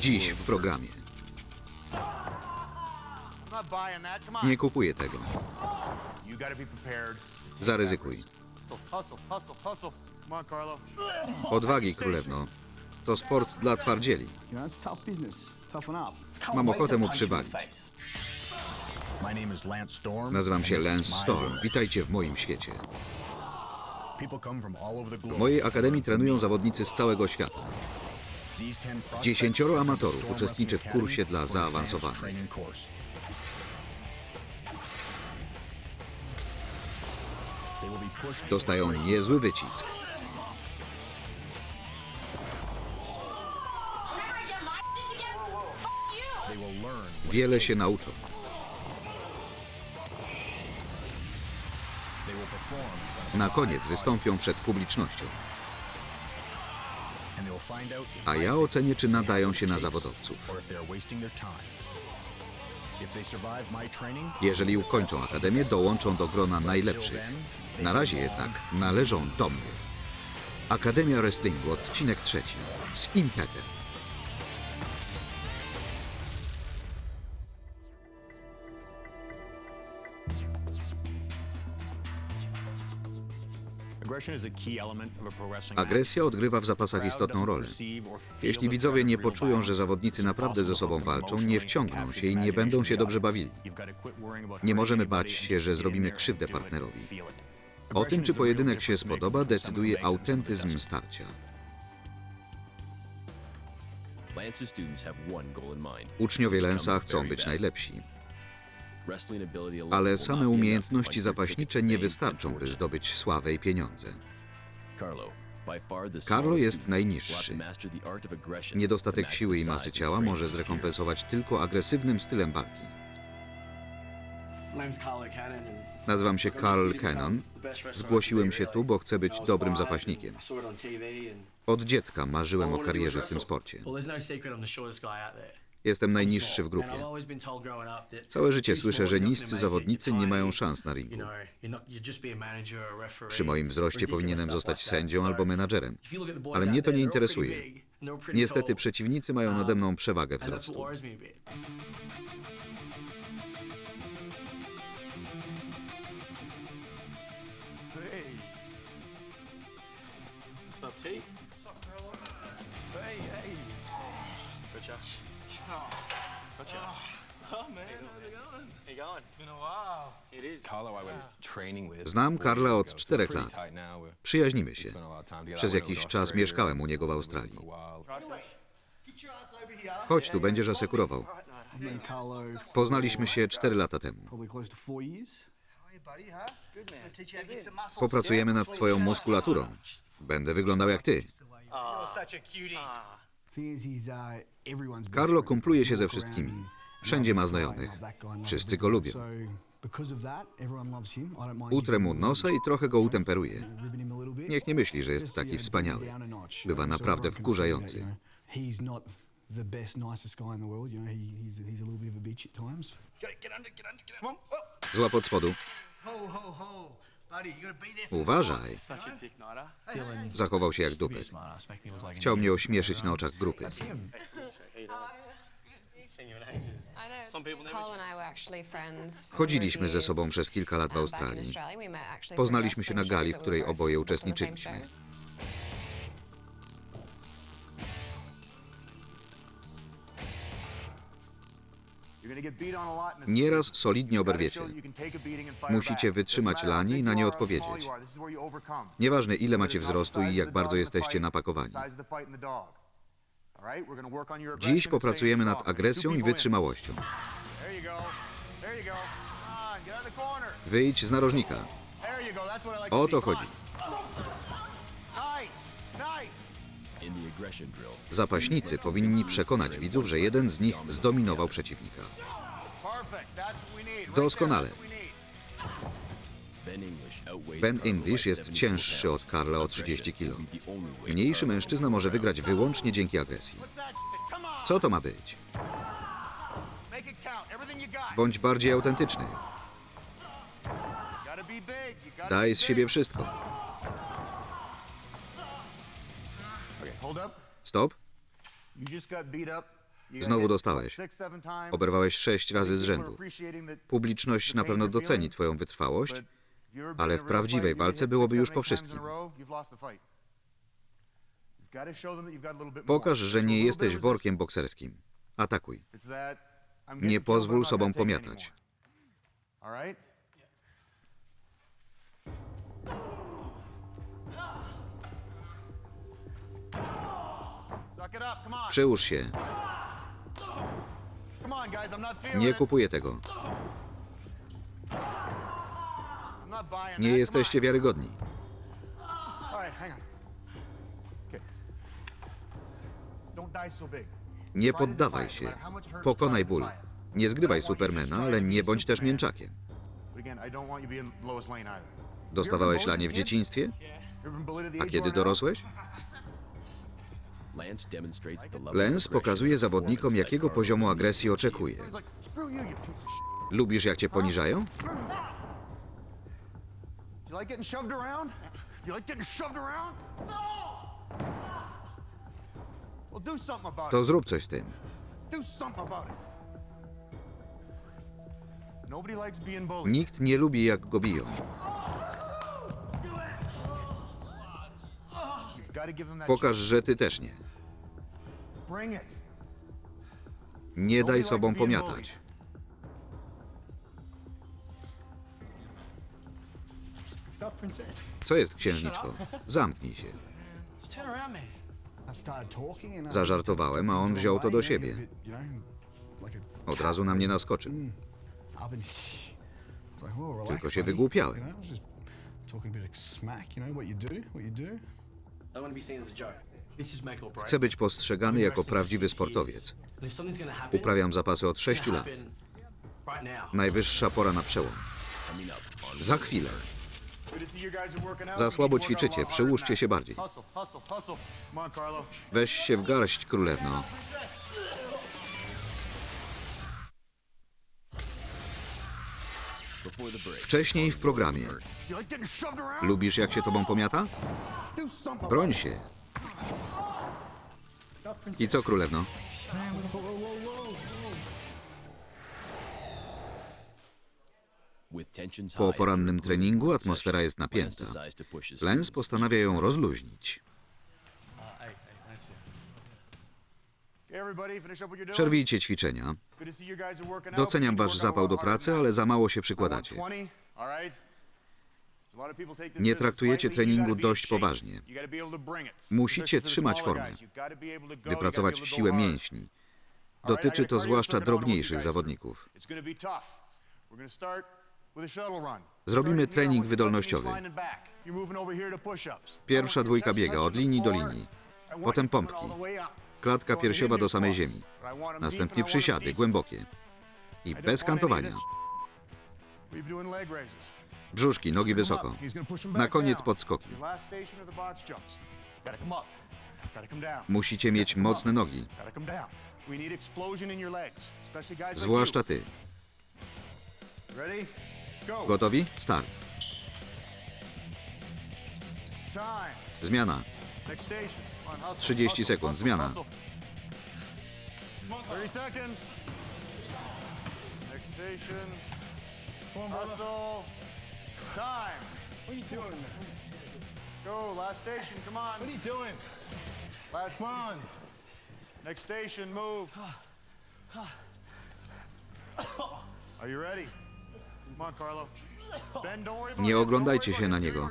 Dziś w programie. Nie kupuję tego. Zaryzykuj. Odwagi, królewno. To sport dla twardzieli. Mam ochotę mu przywalić. Nazywam się Lance Storm. Witajcie w moim świecie. W mojej akademii trenują zawodnicy z całego świata. These 10 prospects Dziesięcioro amatorów uczestniczy w kursie dla zaawansowanych. Dostają niezły wycisk. Wiele się nauczą. Na koniec wystąpią przed publicznością. A ja ocenię, czy nadają się na zawodowców. Jeżeli ukończą akademię, dołączą do grona najlepszych. Na razie jednak należą do mnie. Akademia Wrestlingu, odcinek trzeci. Z impetem. Agresja odgrywa w zapasach istotną rolę. Jeśli widzowie nie poczują, że zawodnicy naprawdę ze sobą walczą, nie wciągną się i nie będą się dobrze bawili. Nie możemy bać się, że zrobimy krzywdę partnerowi. O tym, czy pojedynek się spodoba, decyduje autentyzm starcia. Uczniowie Lensa chcą być najlepsi, ale same umiejętności zapaśnicze nie wystarczą, by zdobyć sławę i pieniądze. Carlo, jest najniższy. Niedostatek siły i masy ciała może zrekompensować tylko agresywnym stylem walki. Nazywam się Carl Cannon. Zgłosiłem się tu, bo chcę być dobrym zapaśnikiem. Od dziecka marzyłem o karierze w tym sporcie. Jestem najniższy w grupie. Całe życie słyszę, że niscy zawodnicy nie mają szans na ringu. Przy moim wzroście powinienem zostać sędzią albo menadżerem. Ale mnie to nie interesuje. Niestety przeciwnicy mają nade mną przewagę that's what wzrostu. Hey. What's up, T? Gotcha. What's up, man? How's it going? How you going? It's been a while. It is. Carlo, I was training with Znam Karla od czterech lat. Przyjaźnimy się. Przez jakiś czas mieszkałem u niego w Australii. Chodź tu, będziesz asekurował. Poznaliśmy się cztery lata temu. Popracujemy nad twoją muskulaturą. Będę wyglądał jak ty. Uh, Carlo kumpluje się ze wszystkimi. Wszędzie ma znajomych. Wszyscy go lubią. Utrę mu nosa i trochę go utemperuję. bit. Niech nie myśli, że jest taki wspaniały. Bywa naprawdę wkurzający. Złap od spodu. Uważaj. Zachował się jak dupek. Chciał mnie ośmieszyć na oczach grupy. Chodziliśmy ze sobą przez kilka lat w Australii. Poznaliśmy się na gali, w której oboje uczestniczyliśmy. Nieraz solidnie oberwiecie. Musicie wytrzymać lanie i na nie odpowiedzieć. Nieważne ile macie wzrostu i jak bardzo jesteście napakowani. Dziś popracujemy nad agresją i wytrzymałością. Wyjdź z narożnika. O to chodzi. Zapaśnicy powinni przekonać widzów, że jeden z nich zdominował przeciwnika. Doskonale. Ben English jest 74 cięższy od. Karla o Aggression 30 kg. Mniejszy mężczyzna może wygrać wyłącznie dzięki agresji. Co to ma być? Bądź bardziej autentyczny. Daj z siebie wszystko. Stop. Znowu dostałeś. Oberwałeś sześć razy z rzędu. Publiczność na pewno doceni twoją wytrwałość, ale w prawdziwej walce byłoby już po wszystkim. Pokaż, że nie jesteś workiem bokserskim. Atakuj. Nie pozwól sobą pomiatać. Przyłóż się. Nie kupuję tego. Nie jesteście wiarygodni. Nie poddawaj się. Pokonaj ból. Nie zgrywaj Supermana, ale nie bądź też mięczakiem. Dostawałeś lanie w dzieciństwie? A kiedy dorosłeś? Lens pokazuje zawodnikom, jakiego poziomu agresji oczekuje. Lubisz, jak cię poniżają? About To zrób coś z tym. Nikt nie lubi, jak go biją. Pokaż, że ty też nie. Nie daj sobą pomiatać. Co jest, księżniczko? Zamknij się. Zażartowałem, a on wziął to do siebie. Od razu na mnie naskoczył. relax, Tylko się wygłupiałem. Chcę być postrzegany jako prawdziwy sportowiec. Uprawiam zapasy od it's 6 gonna lat. Najwyższa pora na przełom. Za chwilę. Za słabo ćwiczycie, przyłóżcie się bardziej. Weź się w garść, królewno. Wcześniej w programie. Lubisz, jak się tobą pomiata? Broń się. I co, królewno? Po porannym treningu atmosfera jest napięta. Lens postanawia ją rozluźnić. Uh, hey, hey, that's it. Okay, everybody, finish up what you're doing. Przerwijcie ćwiczenia. Good to see you guys are working out. Doceniam wasz zapał do pracy, ale za mało się przykładacie. want 20, all right? A lot of people take this Nie traktujecie treningu dość poważnie. Musicie trzymać formę. Wypracować siłę mięśni. Dotyczy to zwłaszcza drobniejszych zawodników. Zrobimy trening wydolnościowy. Pierwsza dwójka biega od linii do linii. Potem pompki. Klatka piersiowa do samej ziemi. Następnie przysiady głębokie. I bez kantowania. Brzuszki, nogi wysoko. Na koniec podskoki. Musicie mieć mocne nogi. Zwłaszcza ty. Gotowi? Start. Zmiana. 30 sekund. Zmiana. 30 seconds. Next station. Hustle. Time. What are you doing, man? Let's go. Last station. Come on. What are you doing? Last. Come on. Next station. Move. Are you ready? Come on, Carlo. Nie oglądajcie się na niego.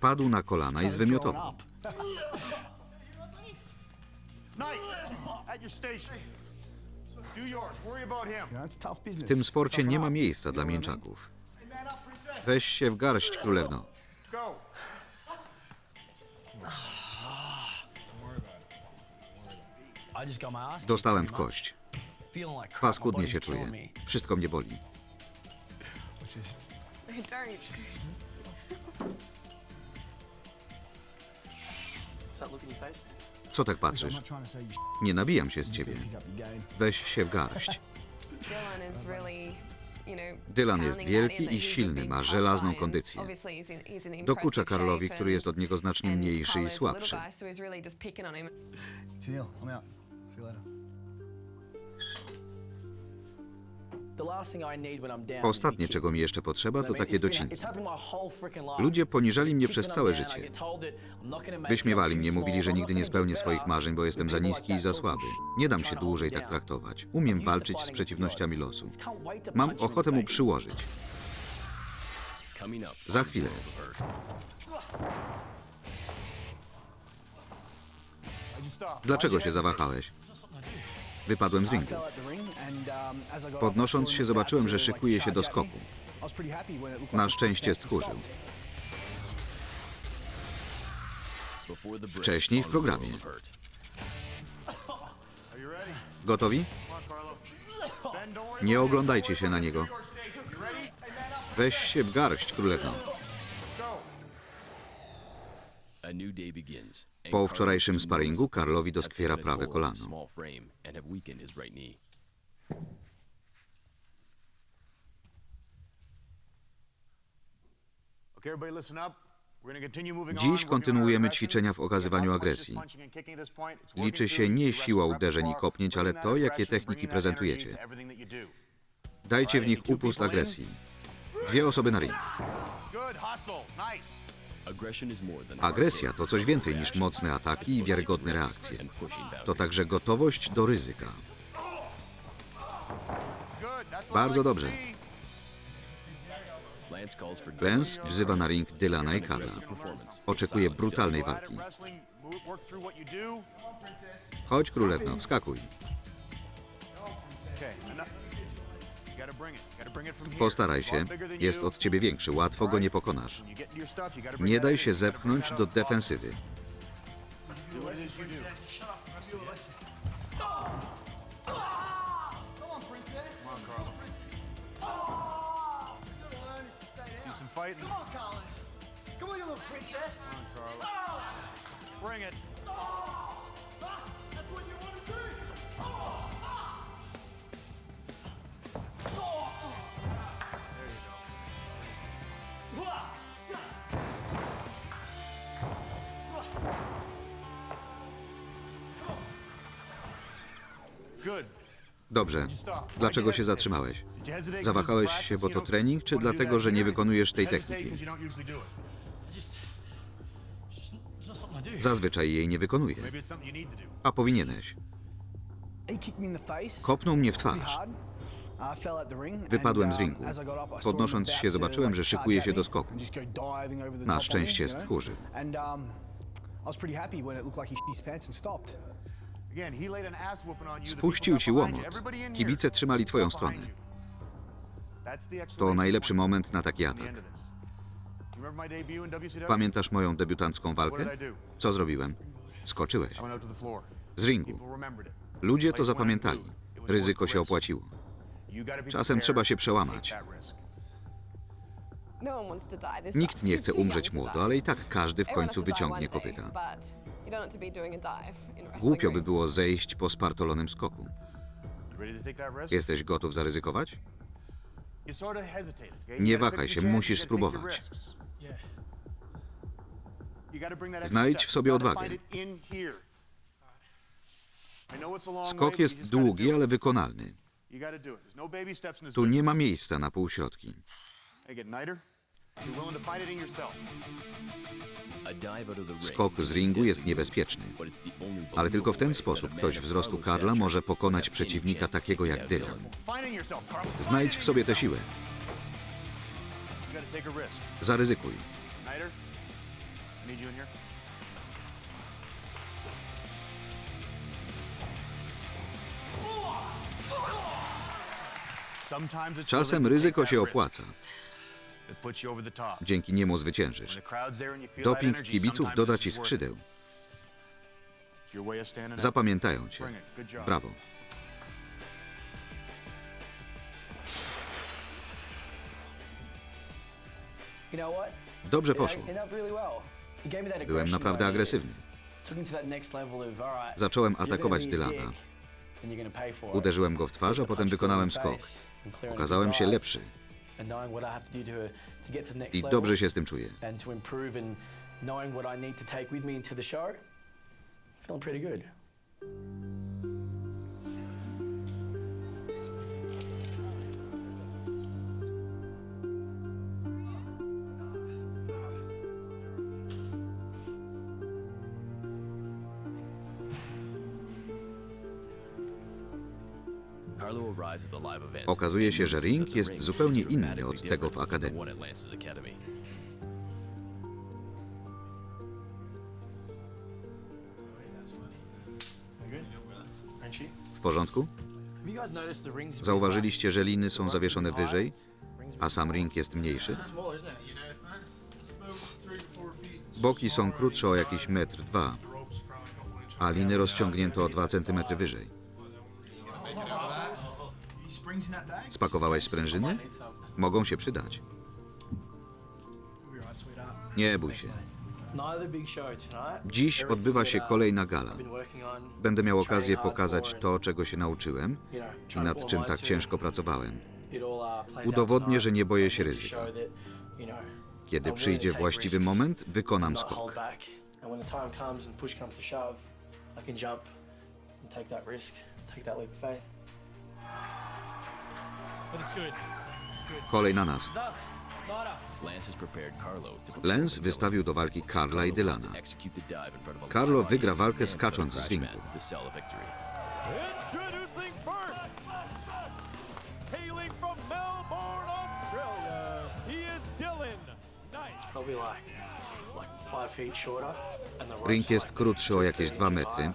Padł na kolana i zwymiotował. W tym sporcie nie ma miejsca dla mięczaków. Weź się w garść, królewno. Dostałem w kość. Paskudnie się czuję. Wszystko mnie boli. Which is, Don't. What's that look in your face? Co tak patrzysz? Nie nabijam się z just ciebie. Weź się w garść. Dylan jest wielki i silny, ma żelazną kondycję. Dokucza Karlowi, który jest od niego znacznie mniejszy i słabszy. Ostatnie, czego mi jeszcze potrzeba, to takie docinki. Ludzie poniżali mnie przez całe życie. Wyśmiewali mnie, mówili, że nigdy nie spełnię swoich marzeń, bo jestem za niski i za słaby. Nie dam się dłużej tak traktować. Umiem walczyć z przeciwnościami losu. Mam ochotę mu przyłożyć. Za chwilę. Dlaczego się zawahałeś? Wypadłem z ringu. Podnosząc się, zobaczyłem, że szykuje się do skoku. Na szczęście stchórzył. Wcześniej w programie. Gotowi? Nie oglądajcie się na niego. Weź się w garść, królewno. Go. A new day begins. Po wczorajszym sparingu Karlowi doskwiera prawe kolano. Dziś kontynuujemy ćwiczenia w okazywaniu agresji. Liczy się nie siła uderzeń i kopnięć, ale to, jakie techniki prezentujecie. Dajcie w nich upust agresji. Dwie osoby na ring. Agresja to coś więcej niż mocne ataki i wiarygodne reakcje. To także gotowość do ryzyka. Bardzo dobrze. Lance wzywa na ring Dylana i Karla. Oczekuje brutalnej walki. Chodź, królewno, wskakuj. Postaraj się. Jest you. od ciebie większy, łatwo go nie pokonasz. You you Nie daj się You zepchnąć do defensywy. Do what you do. Fighting. Come on, Carlo. Come on, you little princess. Come on, Carlo. Bring it. Good. Dobrze. Dlaczego się zatrzymałeś? Did you hesitate 'cause Zawahałeś it's się, bo practice, to you know, trening, czy dlatego, że nie wykonujesz tej techniki? Zazwyczaj jej nie wykonuję. To. A powinieneś. Kopnął mnie w twarz. Wypadłem z ringu. Podnosząc się, zobaczyłem, że szykuje się do skoku. Na szczęście stchórzył. Spuścił ci łomot. Kibice trzymali twoją stronę. To najlepszy moment na taki atak. Pamiętasz moją debiutancką walkę? Co zrobiłem? Skoczyłeś. Z ringu. Ludzie to zapamiętali. Ryzyko się opłaciło. Czasem trzeba się przełamać. risk. Nikt nie chce umrzeć młodo, ale i tak każdy w końcu wyciągnie kopyta. Głupio by było zejść po spartolonym skoku. You ready to take that risk? Jesteś gotów zaryzykować? Nie wahaj się, musisz spróbować. Znajdź w sobie odwagę. find it in here. I know it's a long way, Skok jest długi, do it. ale wykonalny. No baby steps in this Tu nie ma miejsca na półśrodki. Skok z ringu jest niebezpieczny. Ale tylko w ten sposób ktoś wzrostu Karla może pokonać przeciwnika takiego jak Dylan. Znajdź w sobie tę siłę. Zaryzykuj. Czasem ryzyko się opłaca. Dzięki niemu zwyciężysz. the crowd's there and you feel that Doping kibiców doda ci skrzydeł. Zapamiętają cię. Brawo. Dobrze poszło. Byłem naprawdę agresywny. Zacząłem atakować Dylana. Uderzyłem go w twarz, a The potem wykonałem skok. Okazałem the się lepszy I have to do to, to get to the next i level dobrze się z tym czuję. and to improve Okazuje się, że ring jest zupełnie inny od tego w akademii. W porządku? Zauważyliście, że liny są zawieszone wyżej, a sam ring jest mniejszy? Boki są krótsze o jakiś metr dwa, a liny rozciągnięto o 2 cm wyżej. Spakowałeś sprężyny? Mogą się przydać. Nie bój się. Dziś odbywa się kolejna gala. Będę miał okazję pokazać to, czego się nauczyłem i nad czym tak ciężko pracowałem. Udowodnię, że nie boję się ryzyka. Kiedy przyjdzie właściwy moment, wykonam skok. take that risk, take that leap of faith. Kolej na nas. The wystawił do walki Karla i Dylana. Carlo wygra walkę skacząc z ringu. Ring jest krótszy o jakieś 2 2 metry,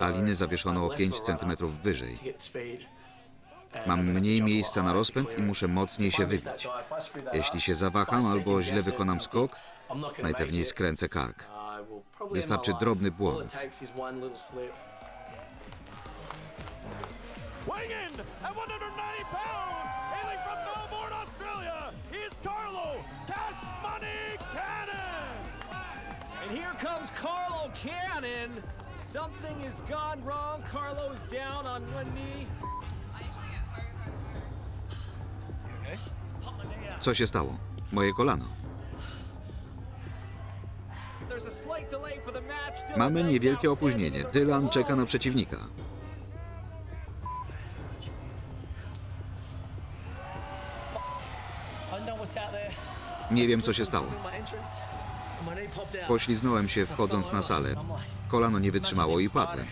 a liny zawieszono o 5 cm wyżej. Mam mniej miejsca na rozpęd i muszę mocniej się wybić. Jeśli się zawaham albo źle wykonam skok, najpewniej skręcę kark. Wystarczy drobny błąd. Weighing in at 190 pounds, hailing from Melbourne, Australia, he is Carlo Cash Money Cannon. And here comes Carlo Cannon. Something has gone wrong. Carlo is down on one knee. Co się stało? Moje kolano. Mamy niewielkie opóźnienie. Dylan czeka na przeciwnika. Nie wiem, co się stało. Pośliznąłem się wchodząc na salę. Kolano nie wytrzymało i padłem.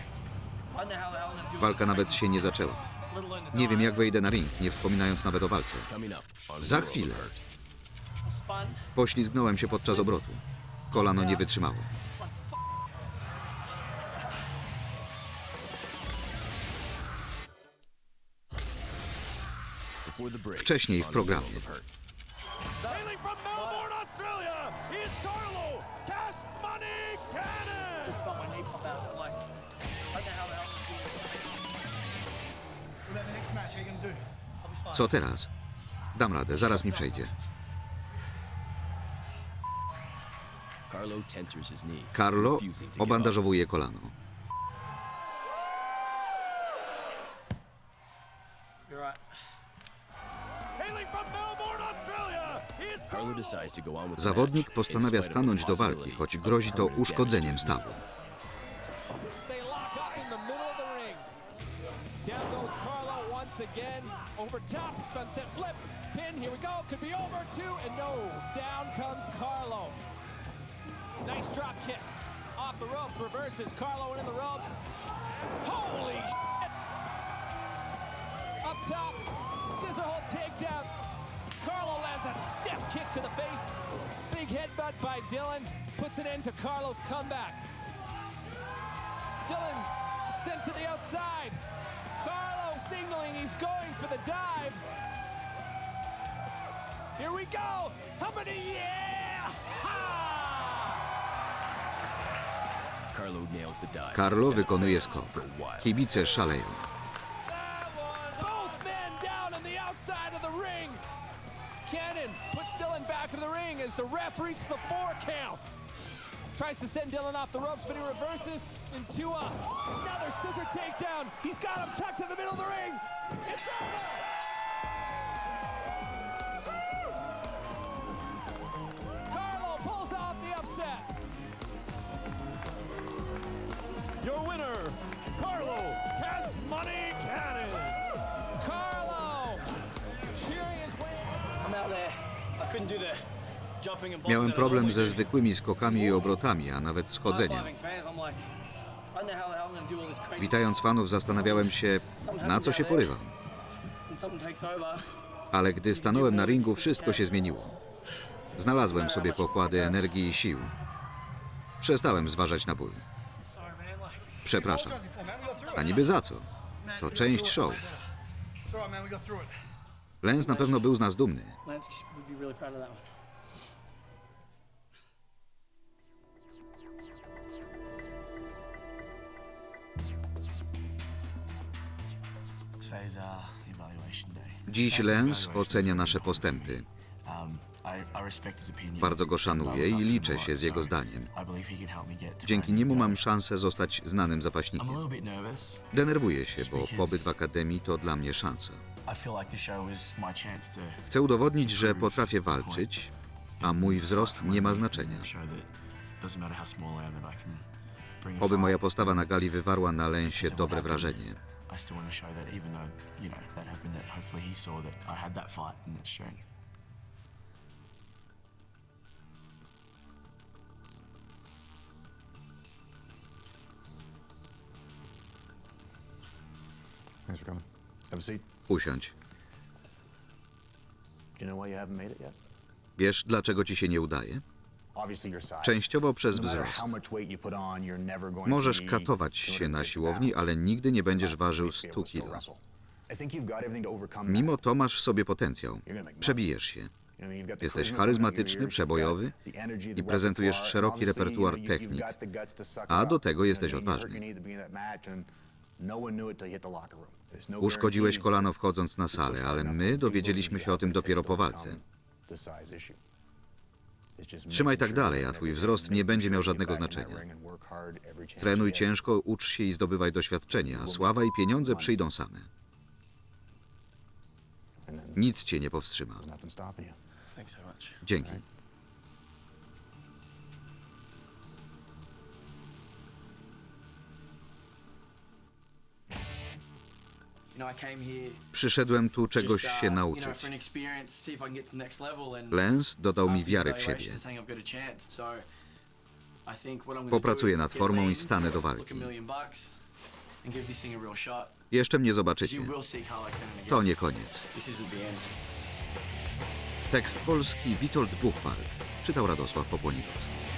Walka nawet się nie zaczęła. Nie wiem, jak wejdę na ring, nie wspominając nawet o walce. Za chwilę. Poślizgnąłem się podczas obrotu. Kolano nie wytrzymało. Wcześniej w programie. Co teraz? Dam radę, zaraz mi przejdzie. Carlo obandażowuje kolano. Zawodnik postanawia stanąć do walki, choć grozi to uszkodzeniem stawu. Again. Over top, sunset flip. Pin, here we go. Could be over two, and no. Down comes Carlo. Nice drop kick. Off the ropes, reverses. Carlo into the ropes. Holy shit! Up top, scissor hold takedown. Carlo lands a stiff kick to the face. Big headbutt by Dylan puts an end to Carlo's comeback. Dylan sent to the outside signaling he's going for the dive. Here we go. How many? Yeah! Carlo wykonuje skok. Kibice szaleją. Cannon puts Dillon back in the ring as the ref reaches the four count. Tries to send Dylan off the ropes, but he reverses into a, another scissor takedown. He's got him tucked in the middle of the ring. It's over. Carlo pulls off the upset. Your winner, Carlo Cash Money Cannon. Carlo cheering his way. I'm out there. I couldn't do the jumping and Miałem problem ze zwykłymi skokami i obrotami, a nawet schodzeniem. Witając fanów zastanawiałem się, na co się porywam. Ale gdy stanąłem na ringu, wszystko się zmieniło. Znalazłem sobie pokłady energii i sił. Przestałem zważać na ból. Przepraszam. A niby za co? To część show. Lens na pewno był z nas dumny. Dziś Lens ocenia nasze postępy. Bardzo go szanuję i liczę się z jego zdaniem. Dzięki niemu mam szansę zostać znanym zapaśnikiem. Denerwuję się, bo pobyt w akademii to dla mnie szansa. Chcę udowodnić, że potrafię walczyć, a mój wzrost nie ma znaczenia. Oby moja postawa na gali wywarła na Lensie dobre wrażenie. I still want to show that even though, you know, that happened, that hopefully he saw that I had that fight and that strength. Thanks for coming. Have a seat. Usiądź. Do you know why you haven't made it yet? Wiesz, dlaczego ci się nie udaje? Częściowo przez No wzrost. Możesz katować się na 250 siłowni, ale nigdy nie będziesz ważył pounds. 100 Still kg. Mimo to masz w sobie potencjał. Przebijesz się. Jesteś charyzmatyczny, przebojowy i prezentujesz szeroki repertuar technik. A do tego jesteś odważny. no no Uszkodziłeś kolano wchodząc na salę, ale my dowiedzieliśmy się o tym dopiero po walce. Trzymaj tak dalej, a twój wzrost nie będzie miał żadnego znaczenia. Trenuj ciężko, ucz się i zdobywaj doświadczenie, a sława i pieniądze przyjdą same. Nic cię nie powstrzyma. Dzięki. Przyszedłem tu czegoś uh, się know, nauczyć. Lens dodał mi wiary w siebie. Popracuję nad formą i stanę do walki. Jeszcze mnie zobaczycie. To nie koniec. Tekst polski Witold Buchwald. Czytał Radosław Popłonikowski.